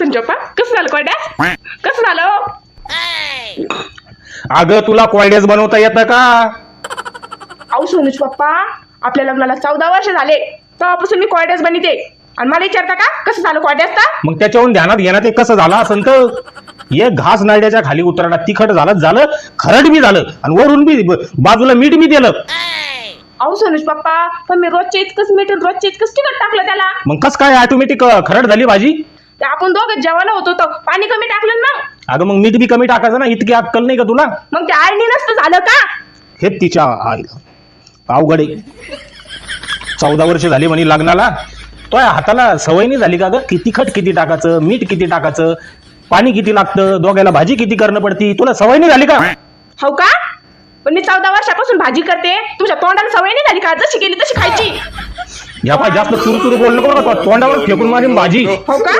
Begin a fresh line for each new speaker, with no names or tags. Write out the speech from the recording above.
संजोपा कसं झालं कोड्या कसं झालं? हो?
अगं तुला कॉयडेस बनवता येतं का?
अहो सोनूज पप्पा आपल्या लग्नाला चौदा वर्ष झाले. तेव्हापासून मी कॉडेस बनते आणि मला विचारता का? कसं झालं कॉडेसचा
मग त्याच्याहून ध्यानात घेण्यात ते कसं झालं असं तर? एक घास नळ्याच्या खाली उतरला तिखट झालं झालं खरड बी झालं आणि वरून बी ब- बाजूला मीठ बी दिलं.
अहो सोनूज पप्पा पण मी रोजचे इतकंच मीठ आणि रोजचे इतकंच तिखट टाकलं त्याला.
मग कस काय ऑटोमॅटिक खरड झाली भाजी?
ते आपण दोघं जेवायला होतो तर पाणी कमी टाकलं ना.
अगं मग मीठ बी कमी टाकायचं ना? इतकी अक्कल नाही का तुला?
मग ते आळणी नसतं झालं का?
हे तिच्या आईला अवघड आहे. चौदा वर्ष झाली म्हणे लग्नाला. तो हाताला सवय नाही झाली का ग? की तिखट किती टाकायचं मीठ किती टाकायचं पाणी किती लागतं दोघायला भाजी किती करणं पडती? तुला सवय नाही झाली का?
हो का? पण मी चौदा वर्षापासून भाजी करते. तुमच्या तोंडाला सवय नाही झाली का? जशी केली तशी खायची.
या पाय जास्त चुरू चुरू बोलणं करू का तोंडावर फेकून मारीन भाजी.
हो का?